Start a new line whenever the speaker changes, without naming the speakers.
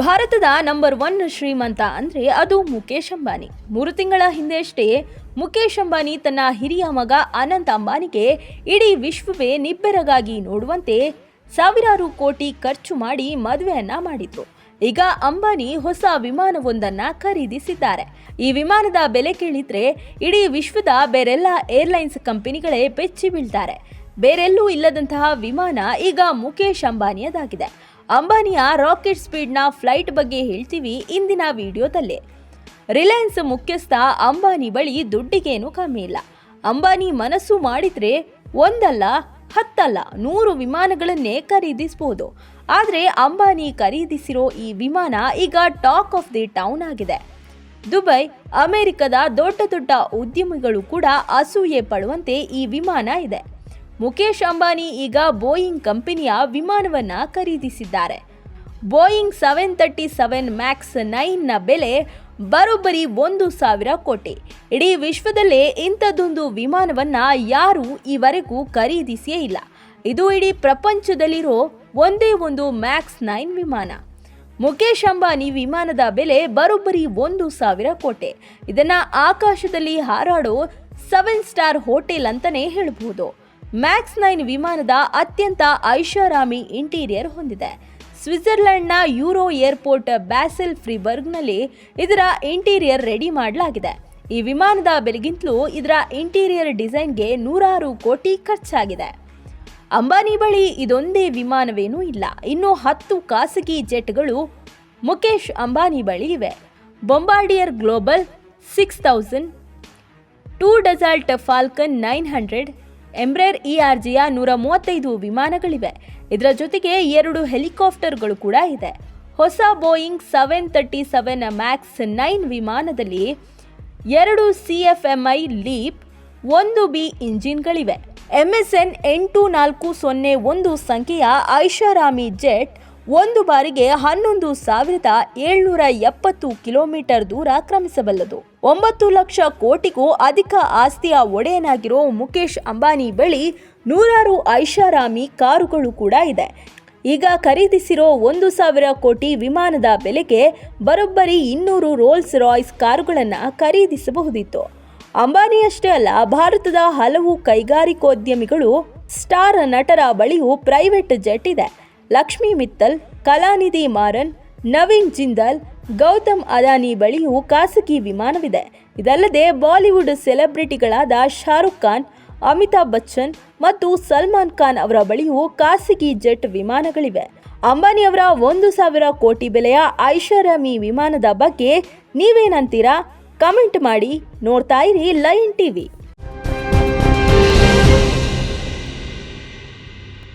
ಭಾರತದ number one ಶ್ರೀಮಂತ ಅಂದರೆ ಅದು ಮುಕೇಶ್ ಅಂಬಾನಿ. ಮೂರು ತಿಂಗಳ ಹಿಂದೆಯಷ್ಟೇ ಮುಕೇಶ್ ಅಂಬಾನಿ ತನ್ನ ಹಿರಿಯ ಮಗ ಅನಂತ್ ಅಂಬಾನಿಗೆ ಇಡೀ ವಿಶ್ವವೇ ನಿಬ್ಬೆರಗಾಗಿ ನೋಡುವಂತೆ ಸಾವಿರಾರು ಕೋಟಿ ಖರ್ಚು ಮಾಡಿ ಮದುವೆಯನ್ನ ಮಾಡಿದ್ರು. ಈಗ ಅಂಬಾನಿ ಹೊಸ ವಿಮಾನವೊಂದನ್ನು ಖರೀದಿಸಿದ್ದಾರೆ. ಈ ವಿಮಾನದ ಬೆಲೆ ಕೇಳಿದ್ರೆ ಇಡೀ ವಿಶ್ವದ ಬೇರೆಲ್ಲ ಏರ್ಲೈನ್ಸ್ ಕಂಪನಿಗಳೇ ಬೆಚ್ಚಿ ಬೀಳ್ತಾರೆ. ಬೇರೆಲ್ಲೂ ಇಲ್ಲದಂತಹ ವಿಮಾನ ಈಗ ಮುಕೇಶ್ ಅಂಬಾನಿಯದಾಗಿದೆ. ಅಂಬಾನಿಯ ರಾಕೆಟ್ ಸ್ಪೀಡ್ನ ಫ್ಲೈಟ್ ಬಗ್ಗೆ ಹೇಳ್ತೀವಿ ಇಂದಿನ ವಿಡಿಯೋದಲ್ಲಿ. ರಿಲಯನ್ಸ್ ಮುಖ್ಯಸ್ಥ ಅಂಬಾನಿ ಬಳಿ ದುಡ್ಡಿಗೇನು ಕಮ್ಮಿ ಇಲ್ಲ. ಅಂಬಾನಿ ಮನಸ್ಸು ಮಾಡಿದ್ರೆ ಒಂದಲ್ಲ, ಹತ್ತಲ್ಲ, ನೂರು ವಿಮಾನಗಳನ್ನೇ ಖರೀದಿಸಬಹುದು ಆದರೆ ಅಂಬಾನಿ ಖರೀದಿಸಿರೋ ಈ ವಿಮಾನ ಈಗ ಟಾಕ್ ಆಫ್ ದಿ ಟೌನ್ ಆಗಿದೆ. ದುಬೈ, ಅಮೆರಿಕದ ದೊಡ್ಡ ದೊಡ್ಡ ಉದ್ಯಮಿಗಳು ಕೂಡ ಅಸೂಯೆ ಪಡುವಂತೆ ಈ ವಿಮಾನ ಇದೆ. ಮುಖೇಶ್ ಅಂಬಾನಿ ಈಗ ಬೋಯಿಂಗ್ ಕಂಪನಿಯ ವಿಮಾನವನ್ನು ಖರೀದಿಸಿದ್ದಾರೆ. Boeing seven thirty seven max ನೈನ್ನ ಬೆಲೆ ಬರೋಬ್ಬರಿ ಒಂದು ಸಾವಿರ ಕೋಟಿ. ಇಡೀ ವಿಶ್ವದಲ್ಲೇ ಇಂಥದ್ದೊಂದು ವಿಮಾನವನ್ನು ಯಾರೂ ಈವರೆಗೂ ಖರೀದಿಸಿಯೇ ಇಲ್ಲ. ಇದು ಇಡೀ ಪ್ರಪಂಚದಲ್ಲಿರೋ ಒಂದೇ ಒಂದು ಮ್ಯಾಕ್ಸ್ ನೈನ್ ವಿಮಾನ. ಮುಖೇಶ್ ಅಂಬಾನಿ ವಿಮಾನದ ಬೆಲೆ ಬರೋಬ್ಬರಿ ಒಂದು ಸಾವಿರ ಕೋಟೆ. ಇದನ್ನು ಆಕಾಶದಲ್ಲಿ ಹಾರಾಡೋ ಸೆವೆನ್ ಸ್ಟಾರ್ ಹೋಟೆಲ್ ಅಂತಲೇ ಹೇಳಬಹುದು ಮ್ಯಾಕ್ಸ್ ನೈನ್ ವಿಮಾನದ ಅತ್ಯಂತ ಐಷಾರಾಮಿ ಇಂಟೀರಿಯರ್ ಹೊಂದಿದೆ. ಸ್ವಿಟ್ಜರ್ಲೆಂಡ್ನ ಯೂರೋ ಏರ್ಪೋರ್ಟ್ ಬ್ಯಾಸೆಲ್ ಫ್ರೀಬರ್ಗ್ನಲ್ಲಿ ಇದರ ಇಂಟೀರಿಯರ್ ರೆಡಿ ಮಾಡಲಾಗಿದೆ. ಈ ವಿಮಾನದ ಬೆಲೆಗಿಂತಲೂ ಇದರ ಇಂಟೀರಿಯರ್ ಡಿಸೈನ್ಗೆ ನೂರಾರು ಕೋಟಿ ಖರ್ಚಾಗಿದೆ. ಅಂಬಾನಿ ಬಳಿ ಇದೊಂದೇ ವಿಮಾನವೇನೂ ಇಲ್ಲ. ಇನ್ನು ಹತ್ತು ಖಾಸಗಿ ಜೆಟ್ಗಳು ಮುಖೇಶ್ ಅಂಬಾನಿ ಬಳಿ ಇವೆ. Bombardier global six thousand two Dassault Falcon nine hundred Embraer ಇಆರ್ಜಿಯ ನೂರ ಮೂವತ್ತೈದು ವಿಮಾನಗಳಿವೆ. ಇದರ ಜೊತೆಗೆ ಎರಡು ಹೆಲಿಕಾಪ್ಟರ್ಗಳು ಕೂಡ ಇದೆ. ಹೊಸ Boeing seven thirty seven max nine ವಿಮಾನದಲ್ಲಿ ಎರಡು C F M I leap ಒಂದು ಬಿ ಇಂಜಿನ್ಗಳಿವೆ. ಎಂಎಸ್ಎನ್ ಎಂಟು ನಾಲ್ಕು ಸೊನ್ನೆ ಒಂದು ಸಂಖ್ಯೆಯ ಐಷಾರಾಮಿ ಜೆಟ್ ಒಂದು ಬಾರಿಗೆ ಹನ್ನೊಂದು ಸಾವಿರದ ಏಳ್ನೂರ ಎಪ್ಪತ್ತು ಕಿಲೋಮೀಟರ್ ದೂರ ಕ್ರಮಿಸಬಲ್ಲದು. ಒಂಬತ್ತು ಲಕ್ಷ ಕೋಟಿಗೂ ಅಧಿಕ ಆಸ್ತಿಯ ಒಡೆಯನಾಗಿರೋ ಮುಕೇಶ್ ಅಂಬಾನಿ ಬಳಿ ನೂರಾರು ಐಷಾರಾಮಿ ಕಾರುಗಳು ಕೂಡ ಇದೆ. ಈಗ ಖರೀದಿಸಿರೋ ಒಂದು ಸಾವಿರ ಕೋಟಿ ವಿಮಾನದ ಬೆಲೆಗೆ ಬರೋಬ್ಬರಿ ಇನ್ನೂರು ರೋಲ್ಸ್ ರಾಯ್ಸ್ ಕಾರುಗಳನ್ನು ಖರೀದಿಸಬಹುದಿತ್ತು. ಅಂಬಾನಿಯಷ್ಟೇ ಅಲ್ಲ, ಭಾರತದ ಹಲವು ಕೈಗಾರಿಕೋದ್ಯಮಿಗಳು ಸ್ಟಾರ್ ನಟರ ಬಳಿಯೂ ಪ್ರೈವೇಟ್ ಜೆಟ್ ಇದೆ. ಲಕ್ಷ್ಮಿ ಮಿತ್ತಲ್, ಕಲಾನಿಧಿ ಮಾರನ್, ನವೀನ್ ಜಿಂದಾಲ್, ಗೌತಮ್ ಅದಾನಿ ಬಳಿಯೂ ಖಾಸಗಿ ವಿಮಾನವಿದೆ. ಇದಲ್ಲದೆ ಬಾಲಿವುಡ್ ಸೆಲೆಬ್ರಿಟಿಗಳಾದ ಶಾರುಖ್ ಖಾನ್, ಅಮಿತಾಬ್ ಬಚ್ಚನ್ ಮತ್ತು ಸಲ್ಮಾನ್ ಖಾನ್ ಅವರ ಬಳಿಯೂ ಖಾಸಗಿ ಜೆಟ್ ವಿಮಾನಗಳಿವೆ. ಅಂಬಾನಿ ಅವರ ಒಂದು ಸಾವಿರ ಕೋಟಿ ಬೆಲೆಯ ಐಷಾರಾಮಿ ವಿಮಾನದ ಬಗ್ಗೆ ನೀವೇನಂತೀರಾ? ಕಮೆಂಟ್ ಮಾಡಿ, ನೋಡ್ತಾ ಇರಿ ಲೈನ್ ಟಿವಿ.